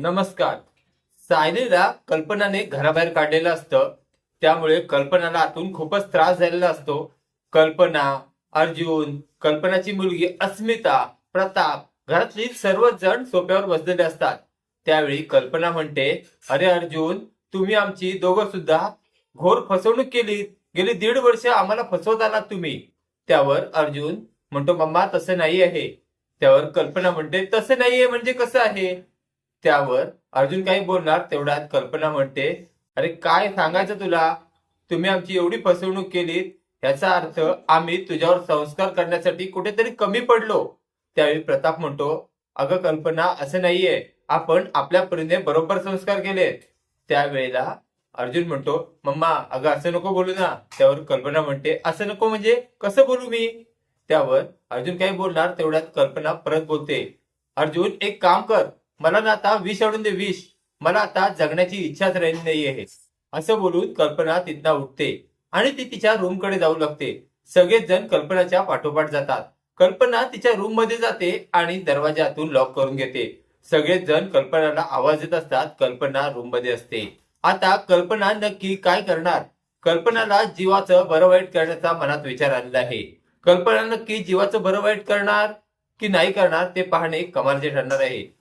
नमस्कार. सायलीला कल्पनाने घराबाहेर काढलेलं असतं. त्यामुळे कल्पनाला आतून खूपच त्रास झालेला असतो. कल्पना अर्जुन कल्पनाची मुलगी अस्मिता प्रताप घरातली सर्वच जण सोप्यावर बसलेले असतात. त्यावेळी कल्पना म्हणते अरे अर्जुन तुम्ही आमची दोघं सुद्धा घोर फसवणूक केली. गेली दीड वर्ष आम्हाला फसवत आलात तुम्ही. त्यावर अर्जुन म्हणतो मम्मा तसं नाही आहे त्यावर कल्पना म्हणते तसं नाहीये म्हणजे कसं आहे? त्यावर अर्जुन काही बोलणार तेवढ्यात कल्पना म्हणते अरे काय सांगायचं तुला? तुम्ही आमची एवढी फसवणूक केली याचा अर्थ आम्ही तुझ्यावर संस्कार करण्यासाठी कुठेतरी कमी पडलो. त्यावेळी प्रताप म्हणतो अगं कल्पना असं नाहीये. आपण आपल्या परीने बरोबर संस्कार केले त्यावेळेला अर्जुन म्हणतो मम्मा अगं असं नको बोलू ना. त्यावर कल्पना म्हणते असं नको म्हणजे कसं बोलू मी? त्यावर अर्जुन काही बोलणार तेवढ्यात कल्पना परत बोलते अर्जुन एक काम कर. मला ना आता विष आणून दे विष. मला आता जगण्याची इच्छाच राहिली नाही आहे असं बोलून कल्पना तिथं उठते आणि ती तिच्या रूमकडे जाऊ लागते. सगळेच जण कल्पनाच्या पाठोपाठ जातात. कल्पना तिच्या रूममध्ये जाते आणि दरवाजातून लॉक करून घेते. सगळेच जण कल्पनाला आवाज देत असतात. कल्पना रूममध्ये असते. आता कल्पना नक्की काय करणार? कल्पनाला जीवाचं बरं वाईट करण्याचा मनात विचार आलेला आहे. कल्पना नक्की जीवाचं बरं वाईट करणार की नाही करणार ते पाहणे कमालचे ठरणार आहे.